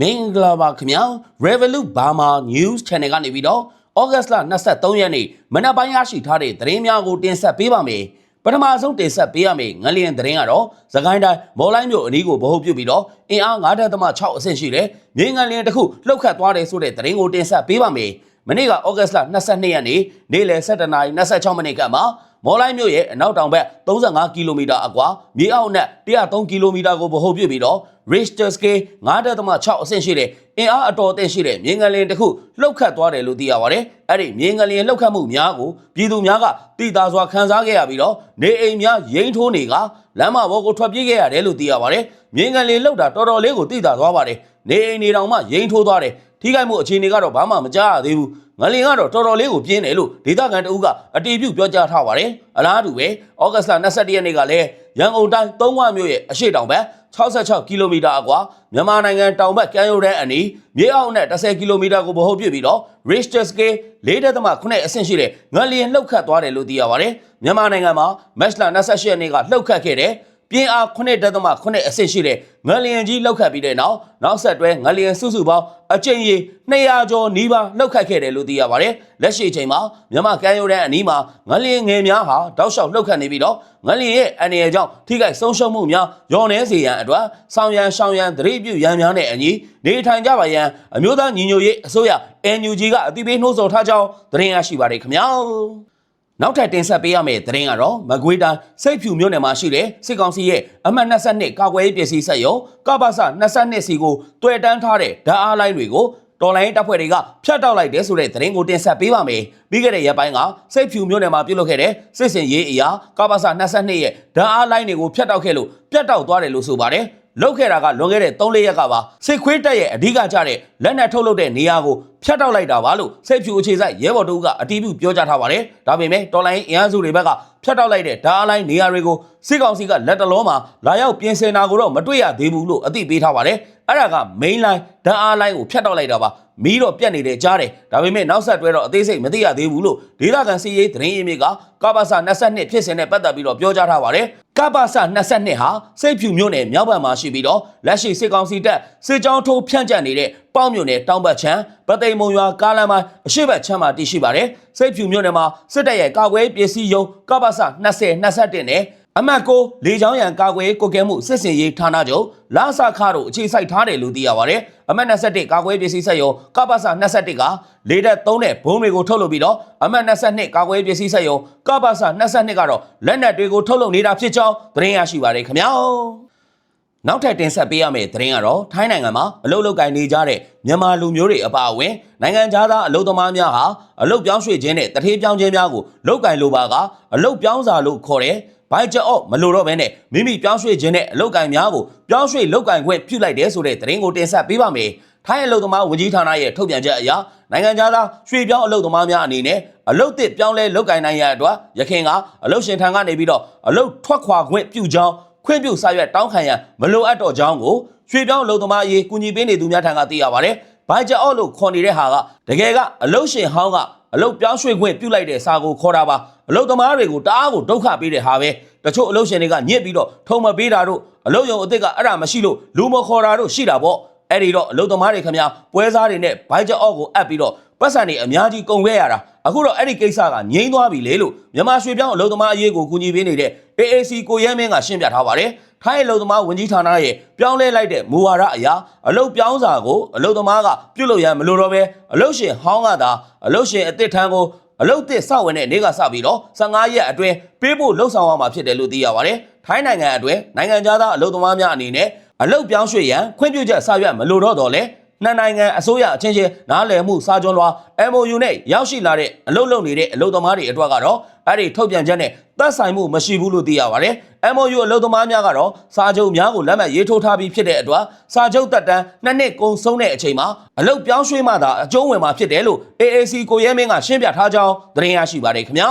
မင်္ဂလာပါခင်ဗျာ Revolut Burma News Channel ကနေပြီးတော့ဩဂတ်စ်လ23ရက်နေ့မနက်ပိုင်းရရှိထားတဲ့သတင်းများကိုတင်ဆက်ပေးပါမယ်ပထမဆုံးတင်ဆက်ပေးရမယ့်ငလျင်သတင်းကတော့သခိုင်းတိုင်းမော်လိုင်းမြို့အနီးကိုဗဟုပြုပြီးတော့အင်အား9.6အဆင့်ရှိတဲ့မြေငလျင်တစ်ခုလှုပ်ခတ်သွားတယ်ဆိုတဲ့သတင်းကိုတင်ဆက်ပေးပါမယ်မနေ့ကဩဂတ်စ်လ22ရက်နေ့နေ့လယ်7:26မိနစ်ကမှ မော်လိုင်းမြို့ရဲ့အနောက်တောင်ဘက်35ကီလိုမီတာအကွာမြေအောက်နဲ့103ကီလိုမီတာကိုဗဟုပြုပြီးတော့ Richter scale 9.6အဆင့်ရှိတဲ့အင်အားအတော်အသင့်ရှိတဲ့မြေငလျင်တစ်ခုလှုပ်ခတ်သွားတယ်လို့သိရပါတယ်။အဲ့ဒီမြေငလျင်လှုပ်ခတ်မှုများကိုပြည်သူများကတိတာစွာခံစားခဲ့ရပြီးတော့နေအိမ်များရိမ့်ထိုးနေကလမ်းမပေါ်ကိုထွက်ပြေးခဲ့ရတယ်လို့သိရပါတယ်။မြေငလျင်လှုပ်တာတော်တော်လေးကိုတိတာသွားပါတယ်။နေအိမ်နေတောင်မှရိမ့်ထိုးသွားတယ်။ ထိခိုက်မှုအခြေအနေကတော့ဘာမှမကြားရသေးဘူး။ငလင်ကတော့တော်တော်လေးကိုပြင်းတယ်လို့ဒေသခံတအုပ်ကအတီးပြုတ်ပြောကြားထားပါတယ်။အလားတူပဲဩဂတ်စ်လ21ရက်နေ့ကလည်းရန်ကုန်တိုင်းသုံးဝမြို့ရဲ့အရှိတောင်ဘက်66ကီလိုမီတာအကွာမြန်မာနိုင်ငံတောင်ဘက်ကမ်းရိုးတန်းအနီးမြေအောက်နဲ့10ကီလိုမီတာကိုဗဟုပြုပြီးတော့ Richter scale 4.9အဆင့်ရှိတဲ့ငလျင်လှုပ်ခတ်သွားတယ်လို့သိရပါတယ်။မြန်မာနိုင်ငံမှာမတ်လ28ရက်နေ့ကလှုပ်ခတ်ခဲ့တဲ့ ပြင်းအား9.8အဆင့်ရှိတဲ့ငလျင်ကြီးလှုပ်ခတ်ပြီးတဲ့နောက်နောက်ဆက်တွဲငလျင်စုစုပေါင်းအကြိမ်ရေ200ကျော်နီးပါးလှုပ်ခတ်ခဲ့တယ်လို့သိရပါတယ်။လက်ရှိအချိန်မှာမြန်မာကမ်းရိုးတန်းအနီးမှာငလျင်ငယ်များဟာတောက်လျှောက်လှုပ်ခတ်နေပြီးတော့ငလျင်ရဲ့အနေအကြောင်းထိခိုက်ဆုံးရှုံးမှုများရောနေစေရန်အတွက်ဆောင်ရန်ရှောင်ရန်သတိပြုရန်များနဲ့အညီနေထိုင်ကြပါရန်အမျိုးသားညီညွတ်ရေးအစိုးရ NUG ကအသိပေးနှိုးဆော်ထားကြောင်းသတင်းရရှိပါတယ်ခင်ဗျာ။ နောက်ထပ်တင်ဆက်ပေးရမယ့်သတင်းကတော့မကွေးတိုင်းစိတ်ဖြူမြို့နယ်မှာရှိတဲ့စစ်ကောင်စီရဲ့အမှတ်22ကာကွယ်ရေးပစ္စည်းဆက်ရုံကပ္ပစ22စီကိုတွေ့တန်းထားတဲ့ဓာတ်အားလိုင်းတွေကိုတော်လိုင်းတပ်ဖွဲ့တွေကဖျက်တောက်လိုက်တယ်ဆိုတဲ့သတင်းကိုတင်ဆက်ပေးပါမယ်။ပြီးခဲ့တဲ့ရက်ပိုင်းကစိတ်ဖြူမြို့နယ်မှာပြုလုပ်ခဲ့တဲ့စစ်စင်ရေးအရာကပ္ပစ22ရဲ့ဓာတ်အားလိုင်းတွေကိုဖျက်တောက်ခဲ့လို့ပြတ်တောက်သွားတယ်လို့ဆိုပါတယ်။လောက်ခဲ့တာကလွန်ခဲ့တဲ့3-4ရက်ကပါစစ်ခွေးတက်ရဲ့အဓိကကျတဲ့လက်နက်ထုတ်လုပ်တဲ့နေရာကို ဖျက်တောက်လိုက်တာပါလို့စိတ်ဖြူအခြေစိုက်ရဲဘော်တို့ကအတီးပြုပြောကြားထားပါတယ်။ဒါပေမဲ့တော်လိုင်းအင်အားစုတွေဘက်ကဖျက်တောက်လိုက်တဲ့ဓာတ်အလိုင်းနေရာတွေကိုစစ်ကောင်စီကလက်တလုံးမှာလာရောက်ပြင်ဆင်တာကိုတော့မတွေ့ရသေးဘူးလို့အသိပေးထားပါတယ်။အဲ့ဒါက main line ဓာတ်အားလိုင်းကိုဖျက်တောက်လိုက်တာပါ။မီးတော့ပြတ်နေတဲ့ကြားတယ်။ဒါပေမဲ့နောက်ဆက်တွဲတော့အသေးစိတ်မသိရသေးဘူးလို့ဒေသခံစီရေးသတင်းရင်းမြစ်ကကပ္ပစ22ဖြစ်စဉ်နဲ့ပတ်သက်ပြီးတော့ပြောကြားထားပါတယ်။ကပ္ပစ22ဟာစိတ်ဖြူမြို့နယ်မြောက်ဘက်မှာရှိပြီးတော့လက်ရှိစစ်ကောင်စီတပ်စစ်ကြောင်းထိုးဖြန့်ကျက်နေတဲ့ ပေါ့မြို့နယ်တောင်ဘက်ချမ်းပသိမ်မုံရွာကားလမ်းပိုင်းအရှိတ်ဘက်ချမ်းမှာတည်ရှိပါတယ်။စိတ်ဖြူမြို့နယ်မှာစစ်တပ်ရဲ့ကာကွယ်ပစ္စည်းယုံကပ္ပစ20 21နဲ့အမတ်ကိုလေချောင်းရန်ကာကွယ်ကိုကဲမှုစစ်စင်ရေးဌာနချုပ်လာဆခါတို့အခြေစိုက်ထားတယ်လို့သိရပါတယ်။အမတ်21ကာကွယ်ပစ္စည်းဆက်ရုံကပ္ပစ21ကလေတက်3နဲ့ဘုံတွေကိုထုတ်လုပ်ပြီးတော့အမတ်22ကာကွယ်ပစ္စည်းဆက်ရုံကပ္ပစ22ကတော့လက်နက်တွေကိုထုတ်လုပ်နေတာဖြစ်ကြောင်းသတင်းရရှိပါတယ်ခင်ဗျာ။ နောက်ထပ်တင်ဆက်ပေးရမယ့်သတင်းကတော့ထိုင်းနိုင်ငံမှာအလုတ်လုတ်ကင်နေကြတဲ့မြန်မာလူမျိုးတွေအပါအဝင်နိုင်ငံသားအလုတ်သမားများဟာအလုတ်ပြောင်းရွှေ့ခြင်းနဲ့တထေးပြောင်းခြင်းများကိုလုတ်ကင်လိုပါကအလုတ်ပြောင်းစာလို့ခေါ်တဲ့ဘိုက်ကြော့မလိုတော့ဘဲနဲ့မိမိပြောင်းရွှေ့ခြင်းနဲ့အလုတ်ကင်များကိုပြောင်းရွှေ့လုတ်ကင်ခွင့်ပြုလိုက်တယ်ဆိုတဲ့သတင်းကိုတင်ဆက်ပေးပါမယ်။ထိုင်းအလုတ်သမားဝန်ကြီးဌာနရဲ့ထုတ်ပြန်ချက်အရနိုင်ငံသားရွှေ့ပြောင်းအလုတ်သမားများအနေနဲ့အလုတ်တစ်ပြောင်းလဲလုတ်ကင်နိုင်ရတဲ့အတွက်ရခင်ကအလုတ်ရှင်ထံကနေပြီးတော့အလုတ်ထွက်ခွာခွင့်ပြုကြောင်း ခွင့်ပြုစာရွက်တောင်းခံရန်မလိုအပ်တော့ကြောင်းကိုရွှေ့ပြောင်းအလုတ်သမားအရေးကူညီပေးနေသူများထံကသိရပါတယ်။ဘိုက်ကြော့လို့ခေါ်နေတဲ့ဟာကတကယ်ကအလုတ်ရှင်ဟောင်းကအလုတ်ပြောင်းရွှေ့ခွင့်ပြုလိုက်တဲ့စာကိုခေါ်တာပါအလုတ်သမားတွေကိုတအားကိုဒုက္ခပေးတဲ့ဟာပဲတချို့အလုတ်ရှင်တွေကညစ်ပြီးတော့ထုံမပေးတာတို့အလုတ်ယုံအစ်စ်ကအဲ့ဒါမရှိလို့လူမခေါ်တာတို့ရှိတာပေါ့အဲ့ဒီတော့အလုတ်သမားတွေခင်ဗျာပွဲစားတွေနဲ့ဘိုက်ကြော့ကိုအပ်ပြီးတော့ ပတ်စံတွေအများကြီးကုန်ခဲ့ရတာအခုတော့အဲ့ဒီကိစ္စကငြိမ်းသွားပြီလေလို့မြန်မာရွှေပြောင်းအလုတ်သမားအရေးကိုကူညီပေးနေတဲ့ AAC ကိုရဲမင်းကရှင်းပြထားပါတယ်ထိုင်းအလုတ်သမားဝန်ကြီးဌာနရဲ့ပြောင်းလဲလိုက်တဲ့မူဝါဒအရာအလုတ်ပြောင်းစာကိုအလုတ်သမားကပြုတ်လို့ရမလို့တော့ပဲအလုတ်ရှင်ဟောင်းကသာအလုတ်ရှင်အစ်စ်ထန်းကိုအလုတ်သစ်စောက်ဝင်တဲ့နေ့ကစပြီးတော့15ရက်အတွင်းပေးဖို့လှုပ်ဆောင်ရမှာဖြစ်တယ်လို့သိရပါတယ်။ထိုင်းနိုင်ငံအတွင်းနိုင်ငံသားအလုတ်သမားများအနေနဲ့အလုတ်ပြောင်းရွှေ့ရန်ခွင့်ပြုချက်စာရွက်မလိုတော့တော့လဲ နှစ်နိုင်ငံအစိုးရအချင်းချင်းနားလည်မှုစာချုပ်လွှာ MOU နဲ့ရောက်ရှိလာတဲ့အလုတ်လုံနေတဲ့အလုတ်သမားတွေအတွက်ကတော့အဲ့ဒီထုတ်ပြန်ချက်နဲ့သက်ဆိုင်မှုမရှိဘူးလို့သိရပါတယ်။ MOU အလုတ်သမားများကတော့စာချုပ်များကိုလက်မှတ်ရေးထိုးထားပြီးဖြစ်တဲ့အတွက်စာချုပ်တက်တန်းနှစ်နှစ်ကုန်ဆုံးတဲ့အချိန်မှာအလုတ်ပြောင်းရွှေ့မှသာအကျုံးဝင်မှာဖြစ်တယ်လို့ AAC ကိုရဲမင်းကရှင်းပြထားကြောင်းသတင်းရရှိပါတယ်ခင်ဗျာ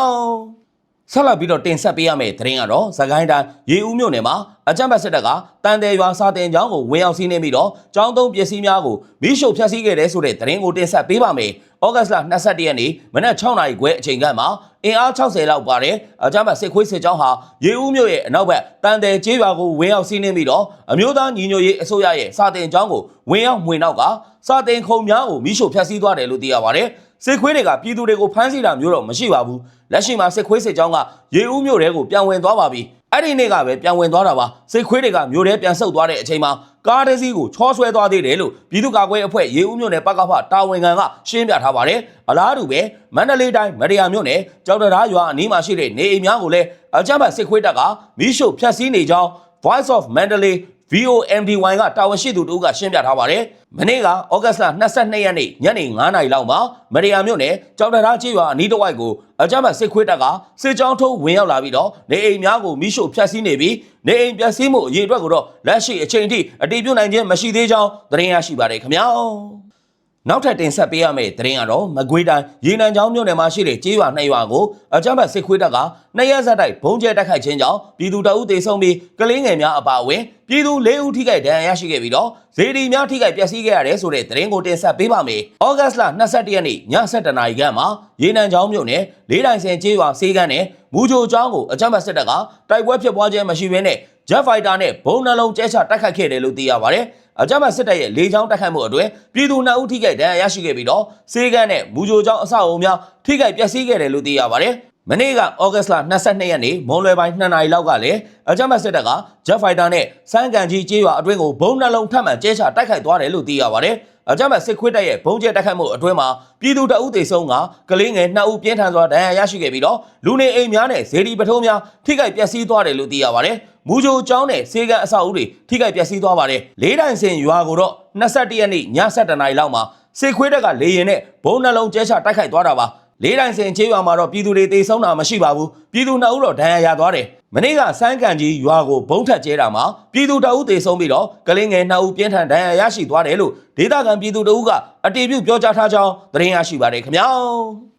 ။ ဆက်လက်ပြီးတော့တင်ဆက်ပေးရမယ့်သတင်းကတော့သခိုင်းတိုင်းရေဦးမြို့နယ်မှာအကြမ်းဖက်စစ်တပ်ကတန်တယ်ရွာစာတင်ကျောင်းကိုဝင်ရောက်စီးနှင်းပြီးတော့ကျောင်းသုံးပစ္စည်းများကိုမိရှုဖျက်ဆီးခဲ့တဲ့ဆိုတဲ့သတင်းကိုတင်ဆက်ပေးပါမယ်။ဩဂတ်လ22ရက်နေ့မနက်6နာရီခွဲအချိန်ကမှအင်အား60လောက်ပါတဲ့အကြမ်းဖက်စစ်ခွေးစစ်ကြောင်းဟာရေဦးမြို့ရဲ့အနောက်ဘက်တန်တယ်ကျေးရွာကိုဝင်ရောက်စီးနင်းပြီးတော့အမျိုးသားညီညွတ်ရေးအစိုးရရဲ့စာတင်ကျောင်းကိုဝင်ရောက်မှွေနောက်ကစာတင်ခုံများကိုမိရှို့ဖျက်ဆီးသွားတယ်လို့သိရပါတယ် စစ်ခွေးတွေကပြည်သူတွေကိုဖမ်းဆီးတာမျိုးတော့မရှိပါဘူးလက်ရှိမှာစစ်ခွေးစစ်ကြောင်းကရေဦးမြို့ထဲကိုပြန်ဝင်သွားပါပြီအဲ့ဒီနေ့ကပဲပြန်ဝင်သွားတာပါစစ်ခွေးတွေကမြို့ထဲပြန်ဆုတ်သွားတဲ့အချိန်မှာကားတစ်စီးကိုချောဆွဲသွားသေးတယ်လို့ပြည်သူ့ကာကွယ်ရေးအဖွဲ့ရေဦးမြို့နယ်ပကဖတာဝန်ခံကရှင်းပြထားပါတယ်အလားတူပဲမန္တလေးတိုင်းမရယာမြို့နယ်ကြောက်တရားရွာအနီးမှာရှိတဲ့နေအိမ်များကိုလည်းအကြမ်းဖက်စစ်ခွေးတပ်ကမိရှို့ဖျက်ဆီးနေကြောင်း Voice of Mandalay VOMDY ကတာဝန်ရှိသူတို့ကရှင်းပြထားပါတယ်။မနေ့ကဩဂတ်လ22ရက်နေ့ညနေ9:00နာရီလောက်မှာမရိယာမြို့နယ်ကြောက်တရားချေးရွာအနီးတစ်ဝိုက်ကိုအကြမ်းဖက်စစ်ခွေးတပ်ကစစ်ကြောင်းထုတ်ဝင်ရောက်လာပြီးတော့နေအိမ်များကိုမိရှို့ဖျက်ဆီးနေပြီးနေအိမ်ပျက်စီးမှုအရေးအတွက်ကိုတော့လက်ရှိအချိန်ထိအတည်ပြုနိုင်ခြင်းမရှိသေးကြောင်းသတင်းရရှိပါတယ်ခင်ဗျာ။ နောက်ထပ်တင်ဆက်ပေးရမယ့်သတင်းကတော့မကွေးတိုင်းရေနံချောင်းမြို့နယ်မှာရှိတဲ့ကျေးရွာနှစ်ရွာကိုအကြမ်းဖက်စစ်ခွေးတပ်ကနှစ်ရက်ဆက်တိုက်ဘုံကျဲတိုက်ခိုက်ခြင်းကြောင့်ပြည်သူတအုပ်သေဆုံးပြီးကလေးငယ်များအပါအဝင်ပြည်သူ၄ဦးထိခိုက်ဒဏ်ရာရရှိခဲ့ပြီးတော့ဇေဒီများထိခိုက်ပျက်စီးခဲ့ရတယ်ဆိုတဲ့သတင်းကိုတင်ဆက်ပေးပါမယ်။ဩဂတ်လ22ရက်နေ့ည7:00နာရီခန့်မှာရေနံချောင်းမြို့နယ်လေးတိုင်စင်ကျေးရွာစေးကန်းနဲ့မူဂျိုကျောင်းကိုအကြမ်းဖက်စစ်တပ်ကတိုက်ပွဲဖြစ်ပွားခြင်းမရှိဘဲနဲ့ Jet Fighter နဲ့ဘုံနှလုံးကျဲချတိုက်ခိုက်ခဲ့တယ်လို့သိရပါတယ်။ အကြမ်းဖက်စစ်တပ်ရဲ့လေကြောင်းတိုက်ခိုက်မှုအတွက်ပြည်သူ2ဦးထိခိုက်ဒဏ်ရာရရှိခဲ့ပြီးတော့စေကန်းနဲ့မူဂျိုကျောင်းအဆောက်အုံများထိခိုက်ပျက်စီးခဲ့တယ်လို့သိရပါတယ်။မနေ့ကဩဂတ်လ22ရက်နေ့မွန်လွယ်ပိုင်း2နာရီလောက်ကလည်းအကြမ်းဖက်စစ်တပ်က Jet Fighter နဲ့စမ်းကန်ကြီးကျေးရွာအတွင်းကိုဘုံနှလုံးထပ်မံကျဲချတိုက်ခိုက်သွားတယ်လို့သိရပါတယ်။အကြမ်းဖက်စစ်ခွေးတပ်ရဲ့ဘုံကျဲတိုက်ခိုက်မှုအတွင်းမှာပြည်သူတအုပ်သေဆုံးကကလေးငယ်2ဦးပြင်းထန်စွာဒဏ်ရာရရှိခဲ့ပြီးတော့လူနေအိမ်များနဲ့ဇေဒီပထုံးများထိခိုက်ပျက်စီးသွားတယ်လို့သိရပါတယ်။ မူဂျိုကျောင်းနဲ့စေကန်အဆောက်အဦတွေထိခိုက်ပျက်စီးသွားပါတယ်။လေးတိုင်စင်ရွာကိုတော့21ရက်နေ့ည7:00နာရီလောက်မှာစစ်ခွေးတပ်ကလေရင်နဲ့ဘုံနှလုံးကျဲချတိုက်ခိုက်သွားတာပါ။လေးတိုင်စင်ချေးရွာမှာတော့ပြည်သူတွေတေဆုံးတာမရှိပါဘူးပြည်သူနှစ်ဦးတော့ဒဏ်ရာရသွားတယ်မနေ့ကစမ်းကန်ကြီးရွာကိုဘုံထက်ကျဲတာမှာပြည်သူတအုပ်တေဆုံးပြီးတော့ကလေးငယ်နှစ်ဦးပြင်းထန်ဒဏ်ရာရရှိသွားတယ်လို့ဒေသခံပြည်သူတအုပ်ကအတည်ပြုပြောကြားထားကြောင်းသတင်းရရှိပါတယ်ခင်ဗျာ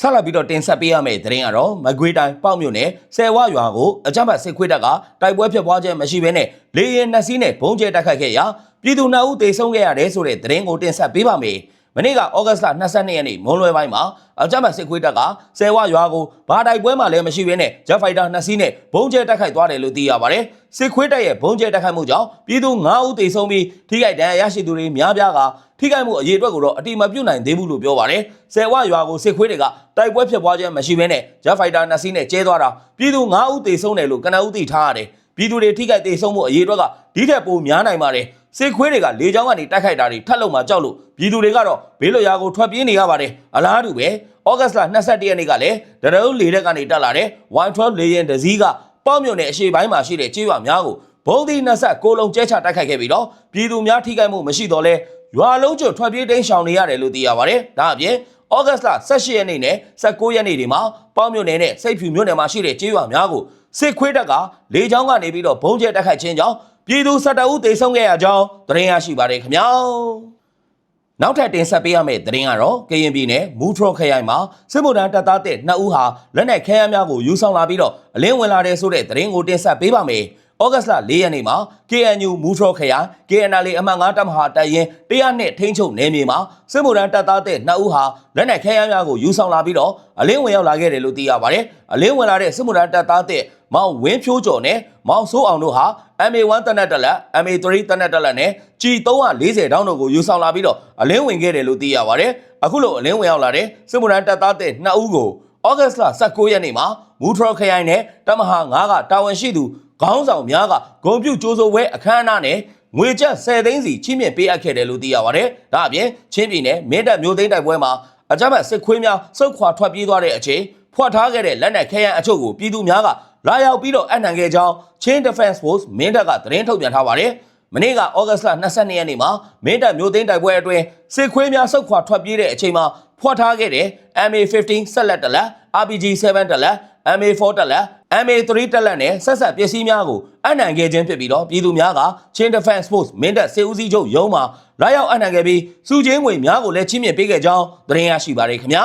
ဆက်လက်ပြီးတော့တင်ဆက်ပေးရမယ့်သတင်းကတော့မကွေးတိုင်းပေါ့မြို့နယ်ဆယ်ဝရွာကိုအကြမ်းဖက်စစ်ခွေးတပ်ကတိုက်ပွဲဖြစ်ပွားခြင်းမရှိဘဲနဲ့လေရင်နှစ်စီးနဲ့ဘုံကျဲတိုက်ခိုက်ခဲ့ရာပြည်သူနှစ်ဦးတေဆုံးခဲ့ရတယ်ဆိုတဲ့သတင်းကိုတင်ဆက်ပေးပါမယ်။ မနေ့ကဩဂတ်လ22ရက်နေ့မွန်လွယ်ပိုင်းမှာအကြမ်းဖက်စစ်ခွေးတပ်ကဆယ်ဝရွာကိုဘာတိုက်ပွဲမှလည်းမရှိဘဲနဲ့ဂျက်ဖိုက်တာနှစ်စီးနဲ့ဘုံကျဲတိုက်ခိုက်သွားတယ်လို့သိရပါတယ်။စစ်ခွေးတပ်ရဲ့ဘုံကျဲတိုက်ခိုက်မှုကြောင့်ပြည်သူ9ဦးသေဆုံးပြီးထိခိုက်ဒဏ်ရာရရှိသူတွေများပြားကထိခိုက်မှုအရေးအတွက်ကိုတော့အတိမပြုတ်နိုင်သေးဘူးလို့ပြောပါတယ်။ဆယ်ဝရွာကိုစစ်ခွေးတွေကတိုက်ပွဲဖြစ်ပွားခြင်းမရှိဘဲနဲ့ဂျက်ဖိုက်တာနှစ်စီးနဲ့ကျဲသွားတာပြည်သူ9ဦးသေဆုံးတယ်လို့ကနအူးသိထားရတယ်။ပြည်သူတွေထိခိုက်သေဆုံးမှုအရေးအတွက်ကဒီထက်ပိုများနိုင်ပါတယ်။ စစ်ခွေးတွေကလေကြောင်းကနေတိုက်ခိုက်တာတွေထပ်လုံမှကြောက်လို့ပြည်သူတွေကတော့ဘေးလွတ်ရာကိုထွက်ပြေးနေရပါတယ်။အလားတူပဲဩဂတ်လ22ရက်နေ့ကလည်းဒရုန်းလေတက်ကနေတက်လာတဲ့ Y12 လေယာဉ်တစ်စီးကပေါ့မြုံနဲ့အရှိပိုင်းမှာရှိတဲ့ကျေးရွာများကိုဘုံဒီ26လုံးကျဲချတိုက်ခိုက်ခဲ့ပြီးတော့ပြည်သူများထိခိုက်မှုမရှိတော့လဲရွာလုံးကျွတ်ထွက်ပြေးတိမ်းရှောင်နေရတယ်လို့သိရပါတယ်။ဒါအပြင်ဩဂတ်လ18ရက်နေ့နဲ့19ရက်နေ့တွေမှာပေါ့မြုံနယ်နဲ့စိတ်ဖြူမြို့နယ်မှာရှိတဲ့ကျေးရွာများကိုစစ်ခွေးတပ်ကလေကြောင်းကနေပြီးတော့ဘုံကျဲတိုက်ခိုက်ခြင်းကြောင့် ပြည်သူ17ဦးသေဆုံးခဲ့ရကြောင်းသတင်းရရှိပါတယ်ခင်ဗျာ။နောက်ထပ်တင်ဆက်ပေးရမယ့်သတင်းကတော့ကရင်ပြည်နယ်မူထရောခရိုင်မှာစစ်မှုထမ်းတပ်သားတဲ့နှစ်ဦးဟာလက်နက်ခဲယမ်းများကိုယူဆောင်လာပြီးတော့အလင်းဝင်လာတဲ့ဆိုတဲ့သတင်းကိုတင်ဆက်ပေးပါမယ်။ဩဂတ်လ၄ရက်နေ့မှာ KNU မူထရောခရိုင် KNL အမှတ်9တပ်မဟာတပ်ရင်း100နဲ့ထိန်းချုပ်နယ်မြေမှာစစ်မှုထမ်းတပ်သားတဲ့နှစ်ဦးဟာလက်နက်ခဲယမ်းများကိုယူဆောင်လာပြီးတော့အလင်းဝင်ရောက်လာခဲ့တယ်လို့သိရပါတယ်။အလင်းဝင်လာတဲ့စစ်မှုထမ်းတပ်သားတဲ့ မောင်ဝင်းဖြိုးကျော်နဲ့မောင်စိုးအောင်တို့ဟာ MA1 တနက်တက်လက် MA3 တနက်တက်လက်နဲ့ G340 တောင်းတို့ကိုယူဆောင်လာပြီးတော့အလင်းဝင်ခဲ့တယ်လို့သိရပါတယ်။အခုလိုအလင်းဝင်ရောက်လာတဲ့စစ်မှုထမ်းတပ်သားတဲ့နှစ်ဦးကိုဩဂတ်လ19ရက်နေ့မှာမူထရောခရိုင်နဲ့တမဟာ9ကတာဝန်ရှိသူခေါင်းဆောင်များကဂုံပြုတ်ကြိုးစိုးဝဲအခမ်းအနားနဲ့ငွေကျပ်10သိန်းစီချီးမြှင့်ပေးအပ်ခဲ့တယ်လို့သိရပါတယ်။ဒါအပြင်ချင်းပြည်နယ်မင်းတပ်မျိုးသိန်းတိုက်ပွဲမှာအကြမ်းဖက်စစ်ခွေးများစုခွာထွက်ပြေးသွားတဲ့အချိန်ဖွက်ထားခဲ့တဲ့လက်နက်ခဲယမ်းအချို့ကိုပြည်သူများက လာရောက်ပြီးတော့အနှံခဲ့ကြောင်း Chain Defense Force မင်းတပ်ကသတင်းထုတ်ပြန်ထားပါတယ်။မနေ့ကဩဂတ်လ22ရက်နေ့မှာမင်းတပ်မျိုးသိန်းတိုက်ပွဲအတွင်းစစ်ခွေးများစုခွာထွက်ပြေးတဲ့အချိန်မှာဖွက်ထားခဲ့တဲ့ MA15 ဆက်လက်တလက် RPG7 တလက် MA4 တက်လက် MA3 တက်လက်နဲ့ဆက်ဆက်ပစ္စည်းများကိုအနှံခဲ့ခြင်းဖြစ်ပြီးတော့ပြည်သူများက Chain Defense Force မင်းတပ်စေဦးစီးချုပ်ရုံးမှာလာရောက်အနှံခဲ့ပြီးစုချင်းငွေများကိုလည်းချင်းမြင့်ပေးခဲ့ကြောင်းသတင်းရရှိပါတယ်ခင်ဗျာ